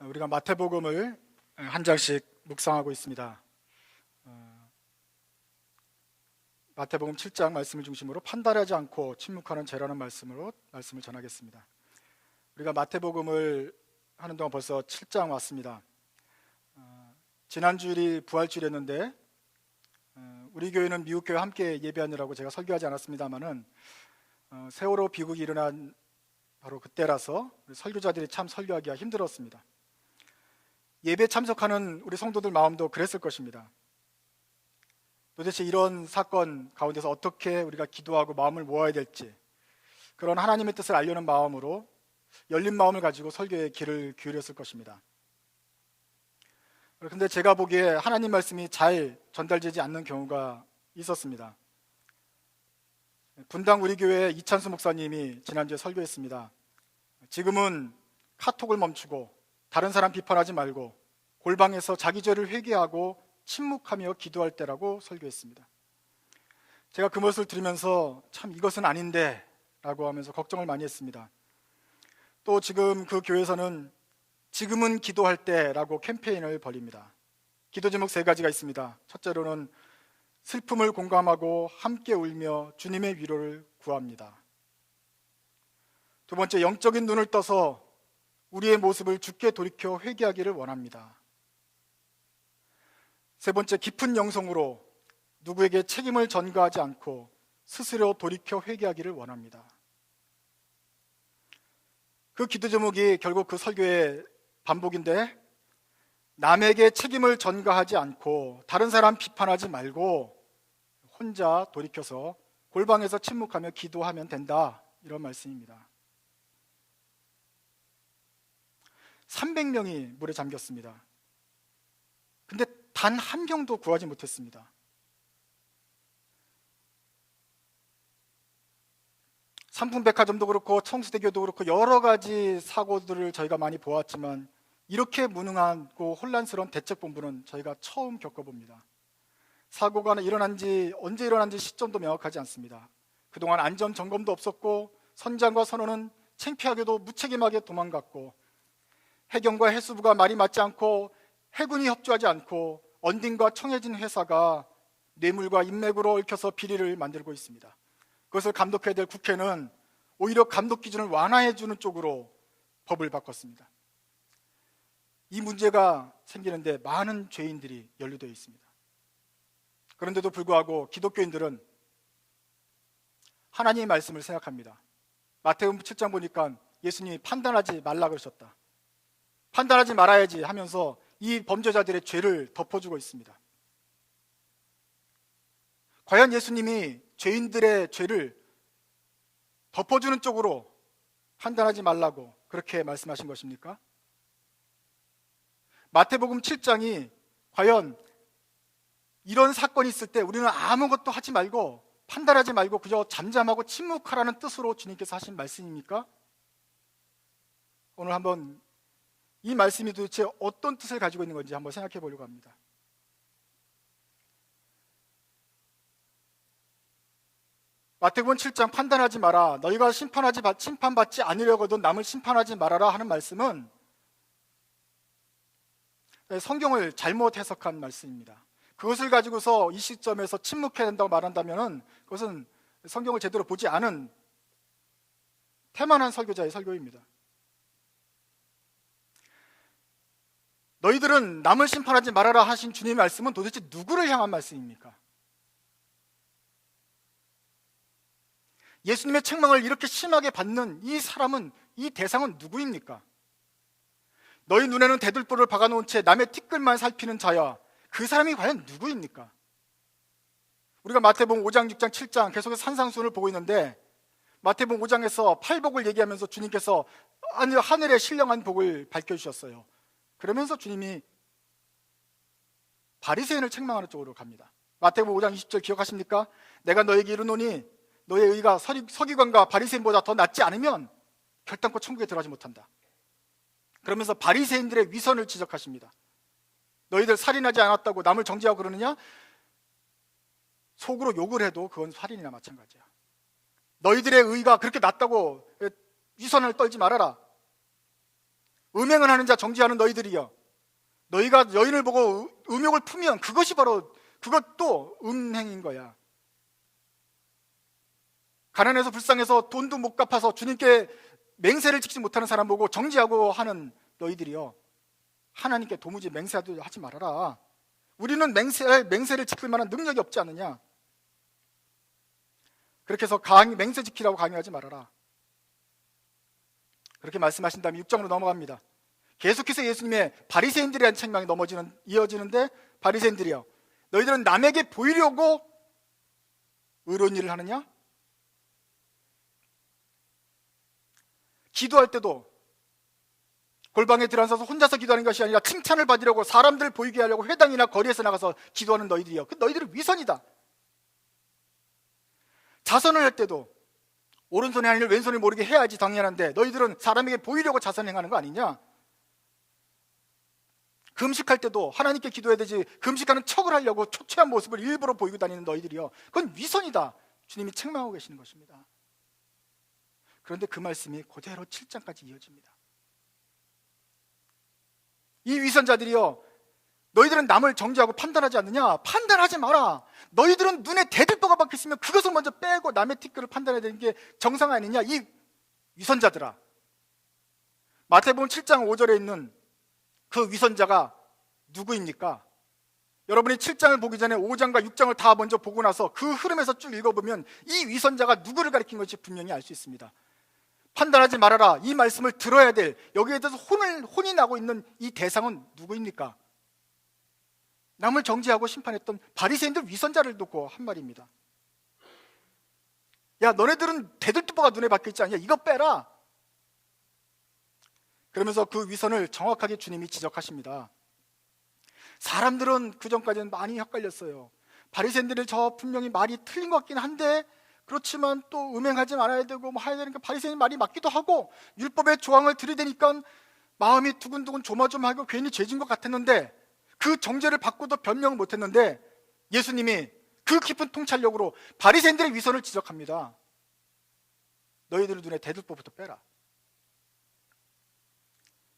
우리가 마태복음을 한 장씩 묵상하고 있습니다. 어, 마태복음 7장 말씀을 중심으로 판단하지 않고 침묵하는 죄라는 말씀으로 말씀을 전하겠습니다. 우리가 마태복음을 하는 동안 벌써 7장 왔습니다. 어, 지난 주일이 부활주일이었는데 어, 우리 교회는 미국 교회 함께 예배하느라고 제가 설교하지 않았습니다만은 어, 세월호 비극이 일어난 바로 그때라서 설교자들이 참 설교하기가 힘들었습니다. 예배 참석하는 우리 성도들 마음도 그랬을 것입니다. 도대체 이런 사건 가운데서 어떻게 우리가 기도하고 마음을 모아야 될지 그런 하나님의 뜻을 알려는 마음으로 열린 마음을 가지고 설교에 귀를 기울였을 것입니다. 그런데 제가 보기에 하나님 말씀이 잘 전달되지 않는 경우가 있었습니다. 분당 우리 교회 이찬수 목사님이 지난주에 설교했습니다. 지금은 카톡을 멈추고 다른 사람 비판하지 말고 골방에서 자기 죄를 회개하고 침묵하며 기도할 때라고 설교했습니다. 제가 그 것을 들으면서 참 이것은 아닌데 라고 하면서 걱정을 많이 했습니다. 또 지금 그 교회에서는 지금은 기도할 때라고 캠페인을 벌입니다. 기도 제목 세 가지가 있습니다. 첫째로는 슬픔을 공감하고 함께 울며 주님의 위로를 구합니다. 두 번째, 영적인 눈을 떠서 우리의 모습을 죽게 돌이켜 회개하기를 원합니다. 세 번째, 깊은 영성으로 누구에게 책임을 전가하지 않고 스스로 돌이켜 회개하기를 원합니다. 그 기도 제목이 결국 그 설교의 반복인데 남에게 책임을 전가하지 않고 다른 사람 비판하지 말고 혼자 돌이켜서 골방에서 침묵하며 기도하면 된다. 이런 말씀입니다. 300명이 물에 잠겼습니다. 근데 단 한 명도 구하지 못했습니다. 삼풍백화점도 그렇고 청수대교도 그렇고 여러 가지 사고들을 저희가 많이 보았지만 이렇게 무능하고 혼란스러운 대책본부는 저희가 처음 겪어봅니다. 사고가 일어난 지 언제 일어난지 시점도 명확하지 않습니다. 그동안 안전 점검도 없었고 선장과 선원은 창피하게도 무책임하게 도망갔고 해경과 해수부가 말이 맞지 않고 해군이 협조하지 않고 언딘과 청해진 회사가 뇌물과 인맥으로 얽혀서 비리를 만들고 있습니다. 그것을 감독해야 될 국회는 오히려 감독 기준을 완화해 주는 쪽으로 법을 바꿨습니다. 이 문제가 생기는데 많은 죄인들이 연루되어 있습니다. 그런데도 불구하고 기독교인들은 하나님의 말씀을 생각합니다. 마태복음 7장 보니까 예수님이 판단하지 말라 그러셨다. 판단하지 말아야지 하면서 이 범죄자들의 죄를 덮어주고 있습니다. 과연 예수님이 죄인들의 죄를 덮어주는 쪽으로 판단하지 말라고 그렇게 말씀하신 것입니까? 마태복음 7장이 과연 이런 사건이 있을 때 우리는 아무것도 하지 말고 판단하지 말고 그저 잠잠하고 침묵하라는 뜻으로 주님께서 하신 말씀입니까? 오늘 한번 이 말씀이 도대체 어떤 뜻을 가지고 있는 건지 한번 생각해 보려고 합니다. 마태복음 7장 판단하지 마라. 너희가 심판하지 심판받지 않으려거든 남을 심판하지 말아라 하는 말씀은 성경을 잘못 해석한 말씀입니다. 그것을 가지고서 이 시점에서 침묵해야 된다고 말한다면 그것은 성경을 제대로 보지 않은 태만한 설교자의 설교입니다. 너희들은 남을 심판하지 말아라 하신 주님의 말씀은 도대체 누구를 향한 말씀입니까? 예수님의 책망을 이렇게 심하게 받는 이 사람은 이 대상은 누구입니까? 너희 눈에는 대들보를 박아놓은 채 남의 티끌만 살피는 자야 그 사람이 과연 누구입니까? 우리가 마태복음 5장, 6장, 7장 계속해서 산상순을 보고 있는데 마태복음 5장에서 팔복을 얘기하면서 주님께서 하늘의 신령한 복을 밝혀주셨어요. 그러면서 주님이 바리새인을 책망하는 쪽으로 갑니다. 마태복음 5장 20절 기억하십니까? 내가 너에게 이르노니 너의 의가 서기관과 바리새인보다 더 낫지 않으면 결단코 천국에 들어가지 못한다. 그러면서 바리새인들의 위선을 지적하십니다. 너희들 살인하지 않았다고 남을 정죄하고 그러느냐? 속으로 욕을 해도 그건 살인이나 마찬가지야. 너희들의 의가 그렇게 낮다고 위선을 떨지 말아라. 음행을 하는 자 정지하는 너희들이여 너희가 여인을 보고 음- 음욕을 품으면 그것이 바로 그것도 음행인 거야. 가난해서 불쌍해서 돈도 못 갚아서 주님께 맹세를 지키지 못하는 사람 보고 정지하고 하는 너희들이여 하나님께 도무지 맹세하지 하지 말아라. 우리는 맹세, 맹세를 지킬 만한 능력이 없지 않느냐. 그렇게 해서 강의, 맹세 지키라고 강요하지 말아라. 그렇게 말씀하신 다음에 6장으로 넘어갑니다. 계속해서 예수님의 바리새인들에 대한 책망이 넘어지는 이어지는데 바리새인들이여 너희들은 남에게 보이려고 의로운 일을 하느냐? 기도할 때도 골방에 들어앉아서 혼자서 기도하는 것이 아니라 칭찬을 받으려고 사람들 보이게 하려고 회당이나 거리에서 나가서 기도하는 너희들이여 그 너희들은 위선이다 자선을 할 때도 할 일을 왼손이 모르게 해야지 당연한데 너희들은 사람에게 보이려고 자선 행하는 거 아니냐? 금식할 때도 하나님께 기도해야 되지 금식하는 척을 하려고 초췌한 모습을 일부러 보이고 다니는 너희들이여. 그건 위선이다. 주님이 책망하고 계시는 것입니다. 그런데 그 말씀이 그대로 7장까지 이어집니다. 이 위선자들이여 너희들은 남을 정죄하고 판단하지 않느냐 판단하지 마라 너희들은 눈에 대들보가 박혔으면 그것을 먼저 빼고 남의 티끌을 판단해야 되는 게 정상 아니냐 이 위선자들아 마태복음 7장 5절에 있는 그 위선자가 누구입니까? 여러분이 7장을 보기 전에 5장과 6장을 다 먼저 보고 나서 그 흐름에서 쭉 읽어보면 이 위선자가 누구를 가리킨 것이 분명히 알 수 있습니다. 판단하지 말아라. 이 말씀을 들어야 될 여기에 대해서 혼을 혼이 나고 있는 이 대상은 누구입니까? 남을 정죄하고 심판했던 바리새인들 위선자를 놓고 한 말입니다. 야, 너네들은 대들보가 눈에 박혀 있지 않냐? 이거 빼라. 그러면서 그 위선을 정확하게 주님이 지적하십니다. 사람들은 그 전까지는 많이 헷갈렸어요. 바리새인들이 저 분명히 말이 틀린 것 같긴 한데 그렇지만 또 음행하지 말아야 되고 뭐 해야 되니까 바리새인 말이 맞기도 하고 율법의 조항을 들이대니까 마음이 두근두근 조마조마하고 괜히 죄진 것 같았는데 그 정죄를 받고도 변명을 못했는데 예수님이 그 깊은 통찰력으로 바리새인들의 위선을 지적합니다. 너희들 눈에 대들보부터 빼라.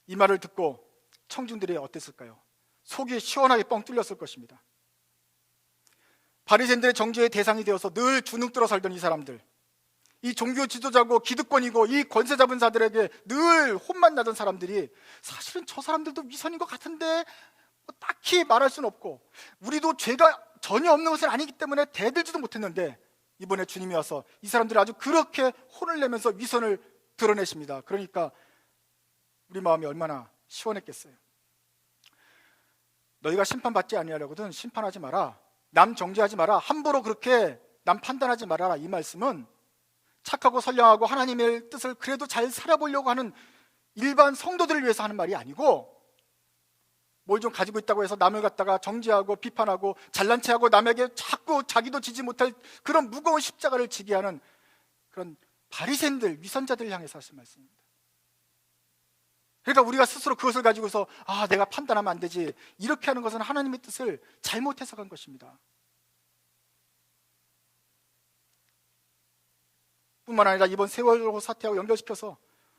이 말을 듣고 청중들이 어땠을까요? 속이 시원하게 뻥 뚫렸을 것입니다. 바리새인들의 정죄의 대상이 되어서 늘 주눅들어 살던 이 사람들, 이 종교 지도자고 기득권이고 이 권세 잡은 자들에게 늘 혼만 나던 사람들이 사실은 저 사람들도 위선인 것 같은데 뭐 딱히 말할 수는 없고 우리도 죄가 전혀 없는 것은 아니기 때문에 대들지도 못했는데 이번에 주님이 와서 이 사람들이 아주 그렇게 혼을 내면서 위선을 드러내십니다. 그러니까 우리 마음이 얼마나 시원했겠어요. 너희가 심판받지 아니하려거든 심판하지 마라. 남 정죄하지 마라. 함부로 그렇게 남 판단하지 말아라. 이 말씀은 착하고 선량하고 하나님의 뜻을 그래도 잘 살아보려고 하는 일반 성도들을 위해서 하는 말이 아니고 뭘 좀 가지고 있다고 해서 남을 갖다가 정죄하고 비판하고 잘난 체하고 남에게 자꾸 자기도 지지 못할 그런 무거운 십자가를 지게 하는 그런 바리새인들 위선자들 향해서 하신 말씀입니다. 그러니까 우리가 스스로 그것을 가지고서 아 내가 판단하면 안 되지 이렇게 하는 것은 하나님의 뜻을 잘못 해석한 것입니다. 뿐만 아니라 이번 세월호 사태하고 연결시켜서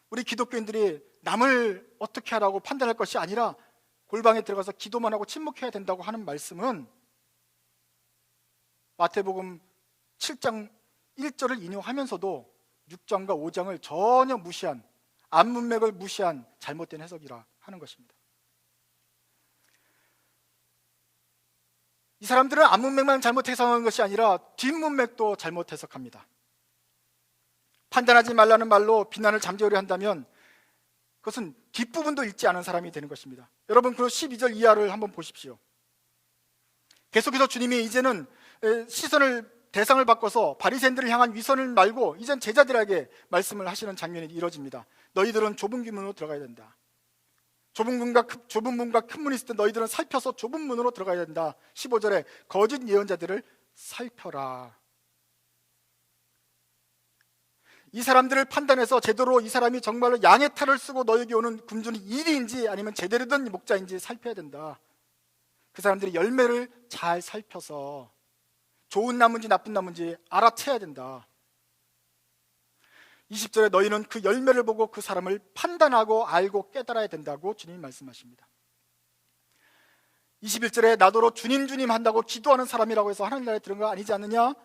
우리 기독교인들이 남을 어떻게 하라고 판단할 것이 아니라 골방에 들어가서 기도만 하고 침묵해야 된다고 하는 말씀은 마태복음 7장 1절을 인용하면서도 6장과 5장을 전혀 무시한 앞문맥을 무시한 잘못된 해석이라 하는 것입니다. 이 사람들은 앞문맥만 잘못 해석한 것이 아니라 뒷문맥도 잘못 해석합니다. 판단하지 말라는 말로 비난을 잠재우려 한다면 그것은 뒷부분도 읽지 않은 사람이 되는 것입니다. 여러분 그 12절 이하를 한번 보십시오. 계속해서 주님이 이제는 시선을 대상을 바꿔서 바리새인들을 향한 위선을 말고 이젠 제자들에게 말씀을 하시는 장면이 이뤄집니다. 너희들은 좁은 문으로 들어가야 된다. 좁은 문과 좁은 문과 큰 문이 있을 때 너희들은 살펴서 좁은 문으로 들어가야 된다. 15절에 거짓 예언자들을 살펴라. 이 사람들을 판단해서 제대로 이 사람이 정말로 양의 탈을 쓰고 너에게 오는 금준이 일인지 아니면 제대로 된 목자인지 살펴야 된다. 그 사람들이 열매를 잘 살펴서 좋은 나무인지 나쁜 나무인지 알아채야 된다. 20절에 너희는 그 열매를 보고 그 사람을 판단하고 알고 깨달아야 된다고 주님이 말씀하십니다. 21절에 나더러 주님 주님 한다고 기도하는 사람이라고 해서 하나님 나라에 들어간 거 아니지 않느냐?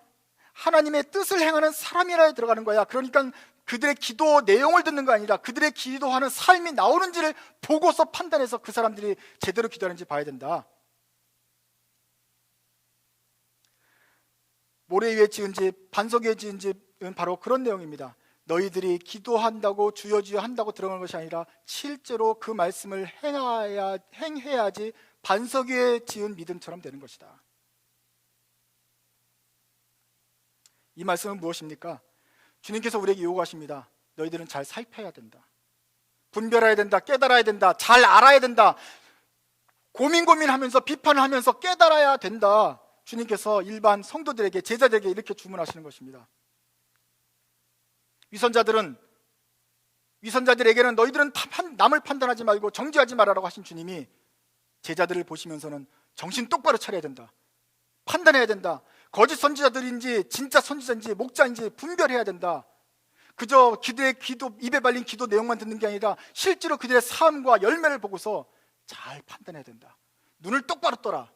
하나님의 뜻을 행하는 사람이라에 들어가는 거야. 그러니까 그들의 기도 내용을 듣는 거 아니라 그들의 기도하는 삶이 나오는지를 보고서 판단해서 그 사람들이 제대로 기도하는지 봐야 된다. 모래 위에 지은 집, 반석 위에 지은 집은 바로 그런 내용입니다. 너희들이 기도한다고 주여 주여 한다고 들어가는 것이 아니라 실제로 그 말씀을 행해야, 행해야지 반석 위에 지은 믿음처럼 되는 것이다. 이 말씀은 무엇입니까? 주님께서 우리에게 요구하십니다. 너희들은 잘 살펴야 된다. 분별해야 된다. 깨달아야 된다. 잘 알아야 된다. 고민 고민하면서 비판하면서 깨달아야 된다. 주님께서 일반 성도들에게 제자들에게 이렇게 주문하시는 것입니다. 위선자들은 위선자들에게는 너희들은 남을 판단하지 말고 정죄하지 말아라고 하신 주님이 제자들을 보시면서는 정신 똑바로 차려야 된다. 판단해야 된다. 거짓 선지자들인지 진짜 선지자인지 목자인지 분별해야 된다. 그저 기도의 기도 입에 발린 기도 내용만 듣는 게 아니라 실제로 그들의 삶과 열매를 보고서 잘 판단해야 된다. 눈을 똑바로 떠라.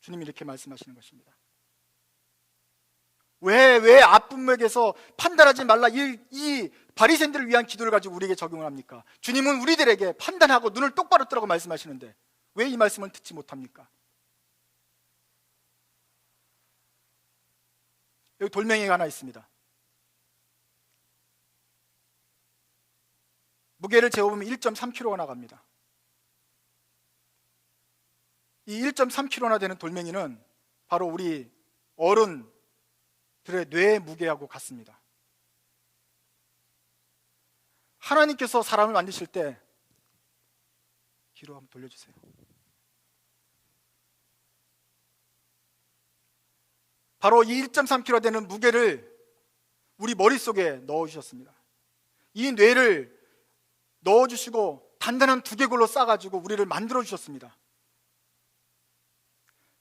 주님이 이렇게 말씀하시는 것입니다. 왜, 왜 앞분맥에서 판단하지 말라 이, 이 바리새인들을 위한 기도를 가지고 우리에게 적용을 합니까? 주님은 우리들에게 판단하고 눈을 똑바로 뜨라고 말씀하시는데 왜 이 말씀을 듣지 못합니까? 여기 돌멩이가 하나 있습니다. 무게를 재어보면 1.3kg가 나갑니다. 이 1.3kg나 되는 돌멩이는 바로 우리 어른들의 뇌 무게하고 같습니다. 하나님께서 사람을 만드실 때 뒤로 한번 돌려주세요. 바로 이 1.3kg 되는 무게를 우리 머릿속에 넣어주셨습니다. 이 뇌를 넣어주시고 단단한 두개골로 싸가지고 우리를 만들어주셨습니다.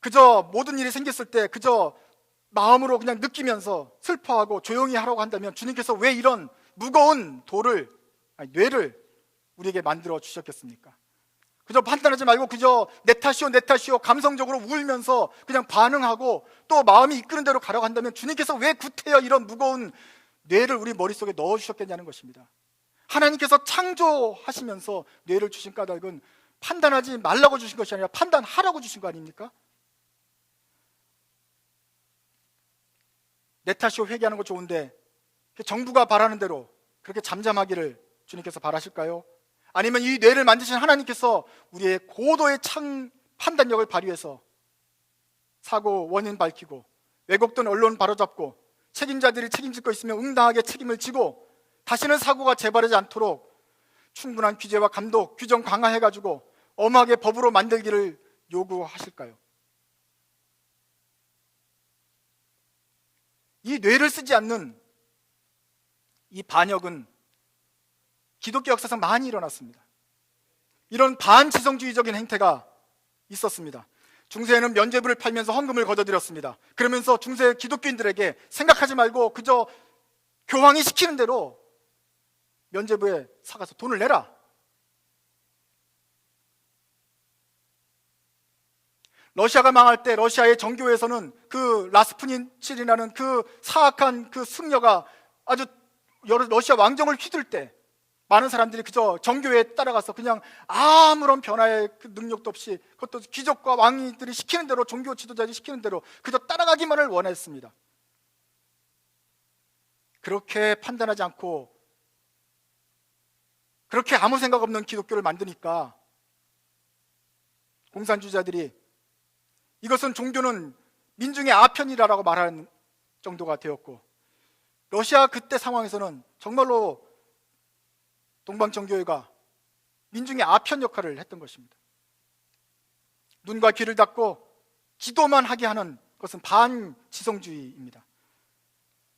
그저 모든 일이 생겼을 때 그저 마음으로 그냥 느끼면서 슬퍼하고 조용히 하라고 한다면 주님께서 왜 이런 무거운 돌을 아니, 뇌를 우리에게 만들어 주셨겠습니까? 그저 판단하지 말고 그저 내 탓이오 내 탓이오 감성적으로 울면서 그냥 반응하고 또 마음이 이끄는 대로 가라고 한다면 주님께서 왜 구태여 이런 무거운 뇌를 우리 머릿속에 넣어 주셨겠냐는 것입니다. 하나님께서 창조하시면서 뇌를 주신 까닭은 판단하지 말라고 주신 것이 아니라 판단하라고 주신 거 아닙니까? 내 탓이오 회개하는 거 좋은데 정부가 바라는 대로 그렇게 잠잠하기를 주님께서 바라실까요? 아니면 이 뇌를 만드신 하나님께서 우리의 고도의 창 판단력을 발휘해서 사고 원인 밝히고 왜곡된 언론 바로잡고 책임자들이 책임질 거 있으면 응당하게 책임을 지고 다시는 사고가 재발하지 않도록 충분한 규제와 감독, 규정 강화해가지고 엄하게 법으로 만들기를 요구하실까요? 이 뇌를 쓰지 않는 이 반역은 기독교 역사상 많이 일어났습니다. 이런 반지성주의적인 행태가 있었습니다. 중세에는 면죄부를 팔면서 헌금을 거둬들였습니다. 그러면서 중세 기독교인들에게 생각하지 말고 그저 교황이 시키는 대로 면죄부에 사가서 돈을 내라. 러시아가 망할 때 러시아의 정교에서는 그 라스푸닌칠이라는 그 사악한 그 승려가 아주 여러 러시아 왕정을 휘둘 때 많은 사람들이 그저 정교에 따라가서 그냥 아무런 변화의 그 능력도 없이 그것도 귀족과 왕들이 시키는 대로 종교 지도자들이 시키는 대로 그저 따라가기만을 원했습니다. 그렇게 판단하지 않고 그렇게 아무 생각 없는 기독교를 만드니까 공산주의자들이 이것은 종교는 민중의 아편이라고 말하는 정도가 되었고 러시아 그때 상황에서는 정말로 동방정교회가 민중의 아편 역할을 했던 것입니다. 눈과 귀를 닫고 기도만 하게 하는 것은 반지성주의입니다.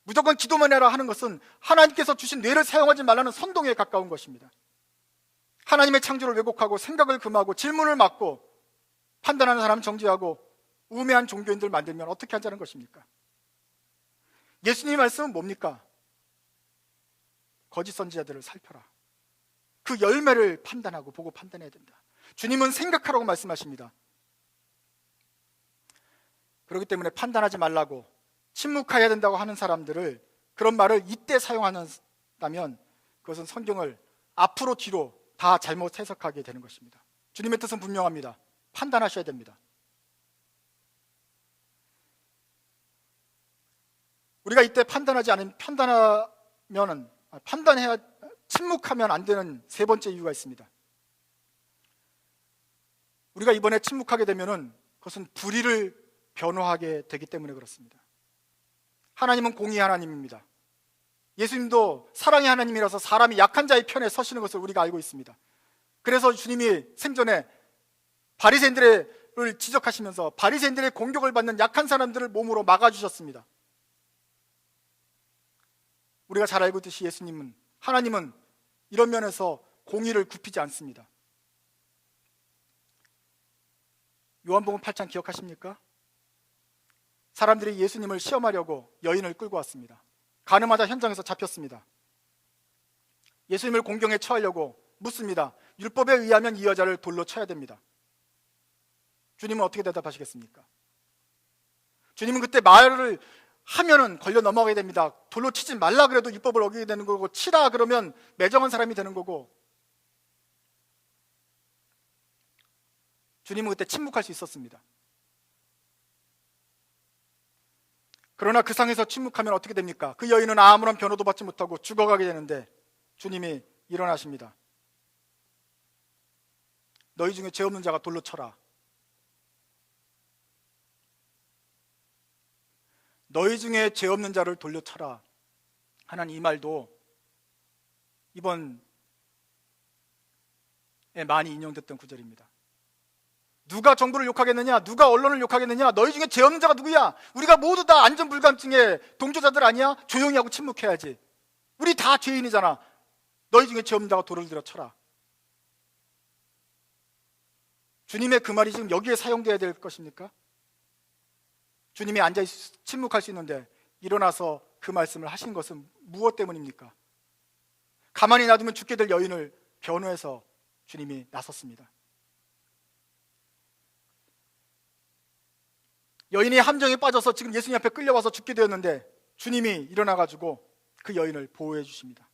무조건 기도만 해라 하는 것은 하나님께서 주신 뇌를 사용하지 말라는 선동에 가까운 것입니다. 하나님의 창조를 왜곡하고 생각을 금하고 질문을 막고 판단하는 사람 정지하고 우매한 종교인들 만들면 어떻게 하자는 것입니까? 예수님의 말씀은 뭡니까? 거짓 선지자들을 살펴라. 그 열매를 판단하고 보고 판단해야 된다. 주님은 생각하라고 말씀하십니다. 그렇기 때문에 판단하지 말라고 침묵해야 된다고 하는 사람들을 그런 말을 이때 사용한다면 그것은 성경을 앞으로 뒤로 다 잘못 해석하게 되는 것입니다. 주님의 뜻은 분명합니다. 판단하셔야 됩니다. 우리가 이때 판단하지 않은 판단하면은 아, 판단해야 침묵하면 안 되는 세 번째 이유가 있습니다. 우리가 이번에 침묵하게 되면은 그것은 불의를 변호하게 되기 때문에 그렇습니다. 하나님은 공의 하나님입니다. 예수님도 사랑의 하나님이라서 사람이 약한 자의 편에 서시는 것을 우리가 알고 있습니다. 그래서 주님이 생전에 바리새인들을 지적하시면서 바리새인들의 공격을 받는 약한 사람들을 몸으로 막아 주셨습니다. 우리가 잘 알고 있듯이 예수님은 하나님은 이런 면에서 공의를 굽히지 않습니다. 요한복음 8장 기억하십니까? 사람들이 예수님을 시험하려고 여인을 끌고 왔습니다. 가늠하자 현장에서 잡혔습니다. 예수님을 공경에 처하려고 묻습니다. 율법에 의하면 이 여자를 돌로 쳐야 됩니다. 주님은 어떻게 대답하시겠습니까? 주님은 그때 말을 하면은 걸려 넘어가게 됩니다. 돌로 치지 말라 그래도 율법을 어기게 되는 거고 치라 그러면 매정한 사람이 되는 거고 주님은 그때 침묵할 수 있었습니다. 그러나 그 상에서 침묵하면 어떻게 됩니까? 그 여인은 아무런 변호도 받지 못하고 죽어가게 되는데 주님이 일어나십니다. 너희 중에 죄 없는 자가 돌로 쳐라. 너희 중에 죄 없는 자를 돌려 쳐라. 하는 이 말도 이번에 많이 인용됐던 구절입니다. 누가 정부를 욕하겠느냐? 누가 언론을 욕하겠느냐? 너희 중에 죄 없는 자가 누구야? 우리가 모두 다 안전 불감증의 동조자들 아니야? 조용히 하고 침묵해야지. 우리 다 죄인이잖아. 너희 중에 죄 없는 자가 돌을 들어 쳐라. 주님의 그 말이 지금 여기에 사용돼야 될 것입니까? 주님이 앉아 침묵할 수 있는데 일어나서 그 말씀을 하신 것은 무엇 때문입니까? 가만히 놔두면 죽게 될 여인을 변호해서 주님이 나섰습니다. 여인이 함정에 빠져서 지금 예수님 앞에 끌려와서 죽게 되었는데 주님이 일어나 가지고 그 여인을 보호해 주십니다.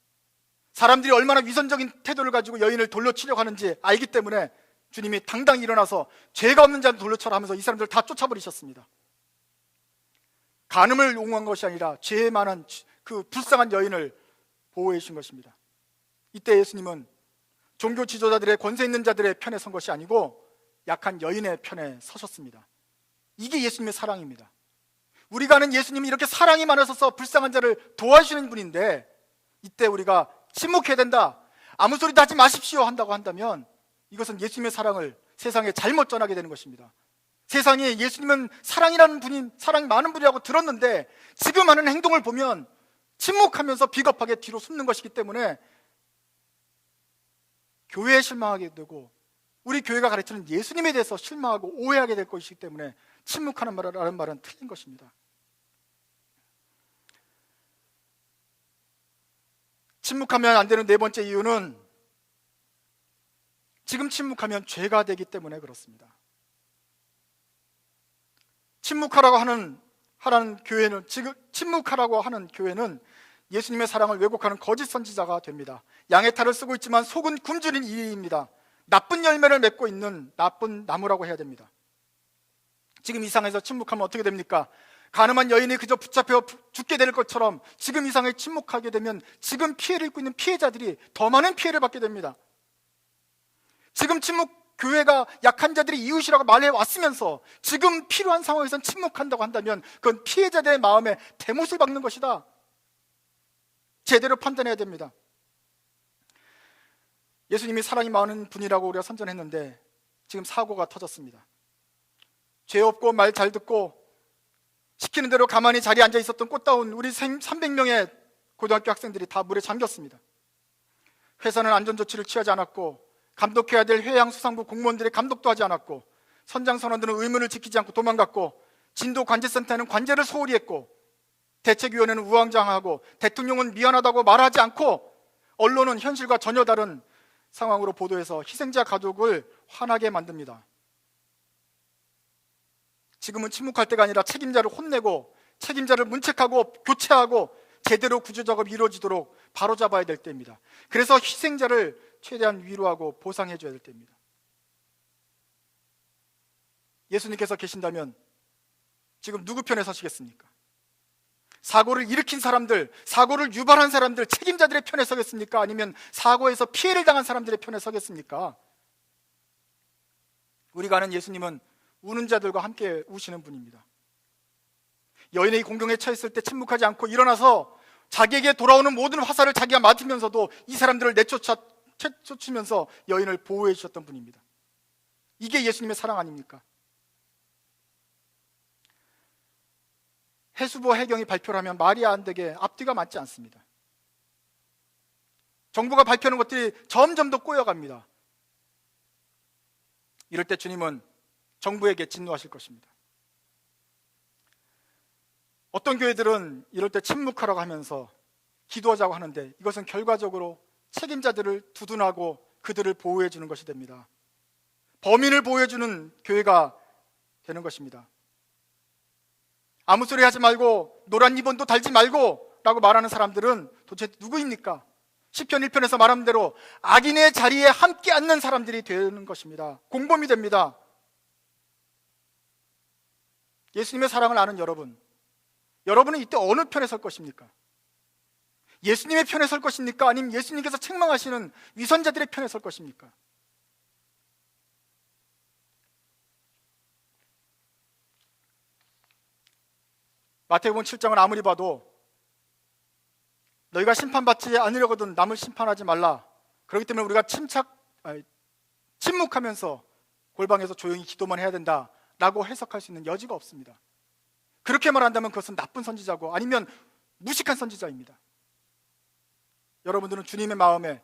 사람들이 얼마나 위선적인 태도를 가지고 여인을 돌려 치려고 하는지 알기 때문에 주님이 당당히 일어나서 죄가 없는 자를 돌려 쳐라 하면서 이 사람들 다 쫓아버리셨습니다. 간음을 용한 것이 아니라 죄 많은 그 불쌍한 여인을 보호해 주신 것입니다. 이때 예수님은 종교 지도자들의 권세 있는 자들의 편에 선 것이 아니고 약한 여인의 편에 서셨습니다. 이게 예수님의 사랑입니다. 우리가 아는 예수님이 이렇게 사랑이 많으셔서 불쌍한 자를 도와주시는 분인데 이때 우리가 침묵해야 된다. 아무 소리도 하지 마십시오 한다고 한다면 이것은 예수님의 사랑을 세상에 잘못 전하게 되는 것입니다. 세상에 예수님은 사랑이라는 분이 사랑이 많은 분이라고 들었는데 지금 하는 행동을 보면 침묵하면서 비겁하게 뒤로 숨는 것이기 때문에 교회에 실망하게 되고 우리 교회가 가르치는 예수님에 대해서 실망하고 오해하게 될 것이기 때문에 침묵하는 말이라는 말은 틀린 것입니다. 침묵하면 안 되는 네 번째 이유는 지금 침묵하면 죄가 되기 때문에 그렇습니다. 침묵하라고 하는 하라는 교회는 지금 침묵하라고 하는 교회는 예수님의 사랑을 왜곡하는 거짓 선지자가 됩니다. 양의 탈을 쓰고 있지만 속은 굶주린 이입니다. 나쁜 열매를 맺고 있는 나쁜 나무라고 해야 됩니다. 지금 이 상에서 침묵하면 어떻게 됩니까? 가늠한 여인이 그저 붙잡혀 죽게 될 것처럼 지금 이 상에 침묵하게 되면 지금 피해를 입고 있는 피해자들이 더 많은 피해를 받게 됩니다. 지금 침묵 교회가 약한 자들이 이웃이라고 말해 왔으면서 지금 필요한 상황에선 침묵한다고 한다면 그건 피해자들의 마음에 대못을 박는 것이다. 제대로 판단해야 됩니다. 예수님이 사랑이 많은 분이라고 우리가 선전했는데 지금 사고가 터졌습니다. 죄 없고 말 잘 듣고 시키는 대로 가만히 자리에 앉아 있었던 꽃다운 우리 300명의 고등학교 학생들이 다 물에 잠겼습니다. 회사는 안전조치를 취하지 않았고 감독해야 될 해양수산부 공무원들의 감독도 하지 않았고 선장 선원들은 의무를 지키지 않고 도망갔고 진도 관제센터는 관제를 소홀히 했고 대책위원회는 우왕좌왕하고 대통령은 미안하다고 말하지 않고 언론은 현실과 전혀 다른 상황으로 보도해서 희생자 가족을 화나게 만듭니다. 지금은 침묵할 때가 아니라 책임자를 혼내고 책임자를 문책하고 교체하고 제대로 구조 작업이 이루어지도록 바로잡아야 될 때입니다. 그래서 희생자를 최대한 위로하고 보상해 줘야 될 때입니다. 예수님께서 계신다면 지금 누구 편에 서시겠습니까? 사고를 일으킨 사람들, 사고를 유발한 사람들, 책임자들의 편에 서겠습니까? 아니면 사고에서 피해를 당한 사람들의 편에 서겠습니까? 우리가 아는 예수님은 우는 자들과 함께 우시는 분입니다. 여인의 공경에 처했을 때 침묵하지 않고 일어나서 자기에게 돌아오는 모든 화살을 자기가 맡으면서도 이 사람들을 내쫓아 쫓으면서 여인을 보호해 주셨던 분입니다. 이게 예수님의 사랑 아닙니까? 해수부 해경이 발표를 하면 말이 안 되게 앞뒤가 맞지 않습니다. 정부가 발표하는 것들이 점점 더 꼬여갑니다. 이럴 때 주님은 정부에게 진노하실 것입니다. 어떤 교회들은 이럴 때 침묵하라고 하면서 기도하자고 하는데 이것은 결과적으로 책임자들을 두둔하고 그들을 보호해 주는 것이 됩니다. 범인을 보호해 주는 교회가 되는 것입니다. 아무 소리 하지 말고 노란 리본도 달지 말고 라고 말하는 사람들은 도대체 누구입니까? 10편 1편에서 말한 대로 악인의 자리에 함께 앉는 사람들이 되는 것입니다. 공범이 됩니다. 예수님의 사랑을 아는 여러분, 여러분은 이때 어느 편에 설 것입니까? 예수님의 편에 설 것입니까? 아니면 예수님께서 책망하시는 위선자들의 편에 설 것입니까? 마태복음 7장을 아무리 봐도 너희가 심판받지 않으려거든 남을 심판하지 말라. 그렇기 때문에 우리가 침착 아니, 침묵하면서 골방에서 조용히 기도만 해야 된다라고 해석할 수 있는 여지가 없습니다. 그렇게 말한다면 그것은 나쁜 선지자고 아니면 무식한 선지자입니다. 여러분들은 주님의 마음에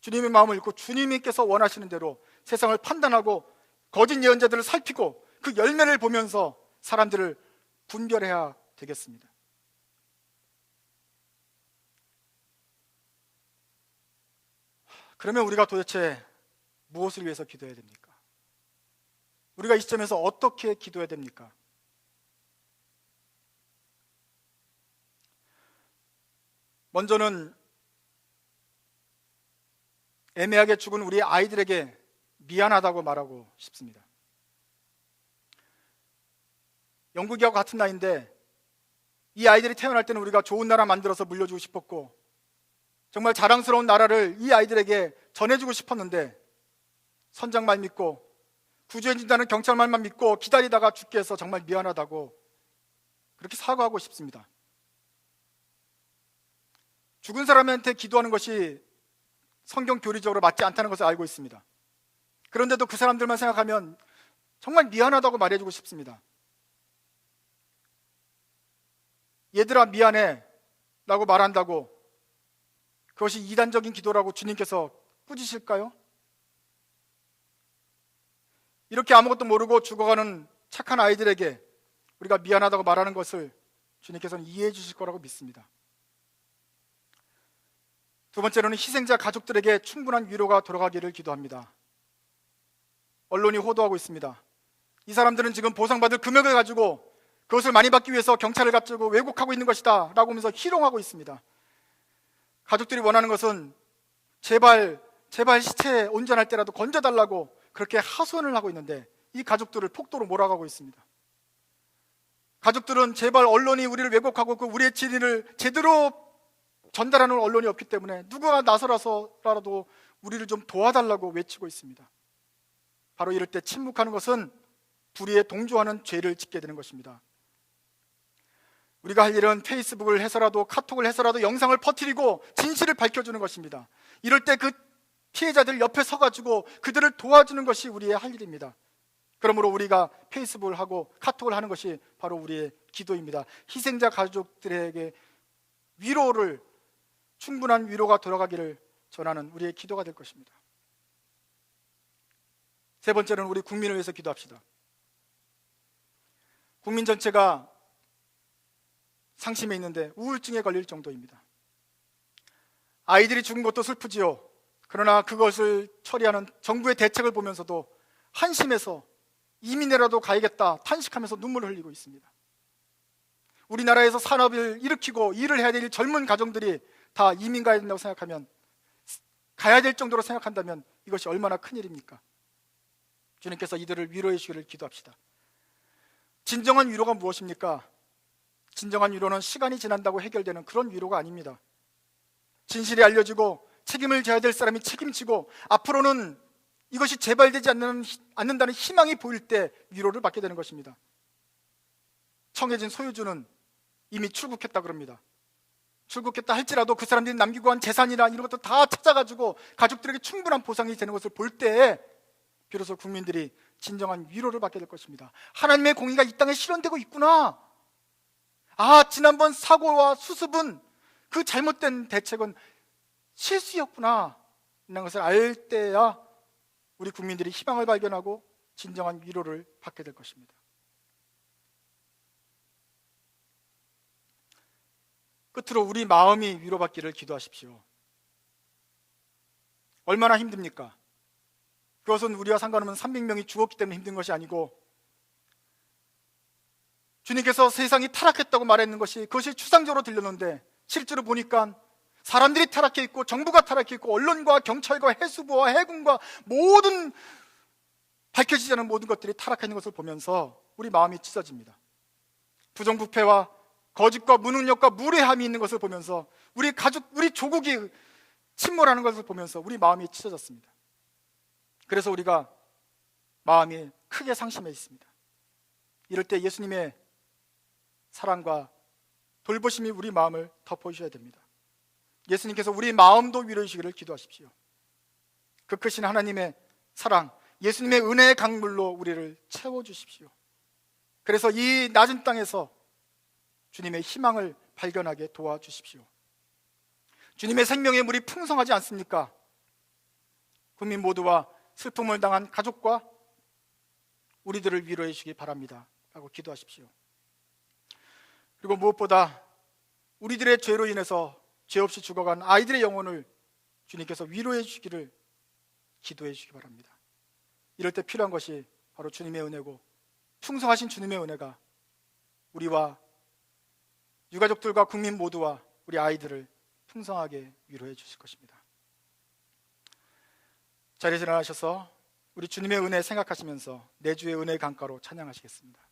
주님의 마음을 읽고 주님께서 원하시는 대로 세상을 판단하고 거짓 예언자들을 살피고 그 열매를 보면서 사람들을 분별해야 되겠습니다. 그러면 우리가 도대체 무엇을 위해서 기도해야 됩니까? 우리가 이 시점에서 어떻게 기도해야 됩니까? 먼저는 애매하게 죽은 우리 아이들에게 미안하다고 말하고 싶습니다. 영국이하고 같은 나이인데 이 아이들이 태어날 때는 우리가 좋은 나라 만들어서 물려주고 싶었고 정말 자랑스러운 나라를 이 아이들에게 전해주고 싶었는데 선장만 믿고 구조해준다는 경찰만만 믿고 기다리다가 죽게 해서 정말 미안하다고 그렇게 사과하고 싶습니다. 죽은 사람한테 기도하는 것이 성경 교리적으로 맞지 않다는 것을 알고 있습니다. 그런데도 그 사람들만 생각하면 정말 미안하다고 말해주고 싶습니다. 얘들아 미안해 라고 말한다고 그것이 이단적인 기도라고 주님께서 꾸짖실까요? 이렇게 아무것도 모르고 죽어가는 착한 아이들에게 우리가 미안하다고 말하는 것을 주님께서는 이해해 주실 거라고 믿습니다. 두 번째로는 희생자 가족들에게 충분한 위로가 돌아가기를 기도합니다. 언론이 호도하고 있습니다. 이 사람들은 지금 보상받을 금액을 가지고 그것을 많이 받기 위해서 경찰을 갖추고 왜곡하고 있는 것이다 라고 하면서 희롱하고 있습니다. 가족들이 원하는 것은 제발 제발 시체 온전할 때라도 건져달라고 그렇게 하소연을 하고 있는데 이 가족들을 폭도로 몰아가고 있습니다. 가족들은 제발 언론이 우리를 왜곡하고 그 우리의 진위를 제대로 전달하는 언론이 없기 때문에 누가 나서라서라도 우리를 좀 도와달라고 외치고 있습니다. 바로 이럴 때 침묵하는 것은 불의에 동조하는 죄를 짓게 되는 것입니다. 우리가 할 일은 페이스북을 해서라도 카톡을 해서라도 영상을 퍼뜨리고 진실을 밝혀주는 것입니다. 이럴 때 그 피해자들 옆에 서가지고 그들을 도와주는 것이 우리의 할 일입니다. 그러므로 우리가 페이스북을 하고 카톡을 하는 것이 바로 우리의 기도입니다. 희생자 가족들에게 위로를 충분한 위로가 돌아가기를 전하는 우리의 기도가 될 것입니다. 세 번째는 우리 국민을 위해서 기도합시다. 국민 전체가 상심해 있는데 우울증에 걸릴 정도입니다. 아이들이 죽은 것도 슬프지요. 그러나 그것을 처리하는 정부의 대책을 보면서도 한심해서 이민이라도 가야겠다 탄식하면서 눈물을 흘리고 있습니다. 우리나라에서 산업을 일으키고 일을 해야 될 젊은 가정들이 다 이민 가야 된다고 생각하면 가야 될 정도로 생각한다면 이것이 얼마나 큰 일입니까? 주님께서 이들을 위로해 주기를 기도합시다. 진정한 위로가 무엇입니까? 진정한 위로는 시간이 지난다고 해결되는 그런 위로가 아닙니다. 진실이 알려지고 책임을 져야 될 사람이 책임지고 앞으로는 이것이 재발되지 않는, 않는다는 희망이 보일 때 위로를 받게 되는 것입니다. 청해진 소유주는 이미 출국했다 그럽니다. 출국했다 할지라도 그 사람들이 남기고 한 재산이나 이런 것도 다 찾아가지고 가족들에게 충분한 보상이 되는 것을 볼때 비로소 국민들이 진정한 위로를 받게 될 것입니다. 하나님의 공의가 이 땅에 실현되고 있구나. 아, 지난번 사고와 수습은 그 잘못된 대책은 실수였구나. 이런 것을 알 때야 우리 국민들이 희망을 발견하고 진정한 위로를 받게 될 것입니다. 끝으로 우리 마음이 위로받기를 기도하십시오. 얼마나 힘듭니까? 그것은 우리와 상관없는 300명이 죽었기 때문에 힘든 것이 아니고 주님께서 세상이 타락했다고 말했는 것이 그것이 추상적으로 들렸는데 실제로 보니까 사람들이 타락해 있고 정부가 타락해 있고 언론과 경찰과 해수부와 해군과 모든 밝혀지지 않은 모든 것들이 타락해 있는 것을 보면서 우리 마음이 찢어집니다. 부정부패와 거짓과 무능력과 무례함이 있는 것을 보면서 우리 가족, 우리 조국이 침몰하는 것을 보면서 우리 마음이 찢어졌습니다. 그래서 우리가 마음이 크게 상심해 있습니다. 이럴 때 예수님의 사랑과 돌보심이 우리 마음을 덮어주셔야 됩니다. 예수님께서 우리 마음도 위로해 주시기를 기도하십시오. 그 크신 하나님의 사랑, 예수님의 은혜의 강물로 우리를 채워주십시오. 그래서 이 낮은 땅에서 주님의 희망을 발견하게 도와주십시오. 주님의 생명의 물이 풍성하지 않습니까? 국민 모두와 슬픔을 당한 가족과 우리들을 위로해 주시기 바랍니다. 라고 기도하십시오. 그리고 무엇보다 우리들의 죄로 인해서 죄 없이 죽어간 아이들의 영혼을 주님께서 위로해 주시기를 기도해 주시기 바랍니다. 이럴 때 필요한 것이 바로 주님의 은혜고 풍성하신 주님의 은혜가 우리와 유가족들과 국민 모두와 우리 아이들을 풍성하게 위로해 주실 것입니다. 자리에서 일어나셔서 우리 주님의 은혜 생각하시면서 내주의 은혜 강가로 찬양하시겠습니다.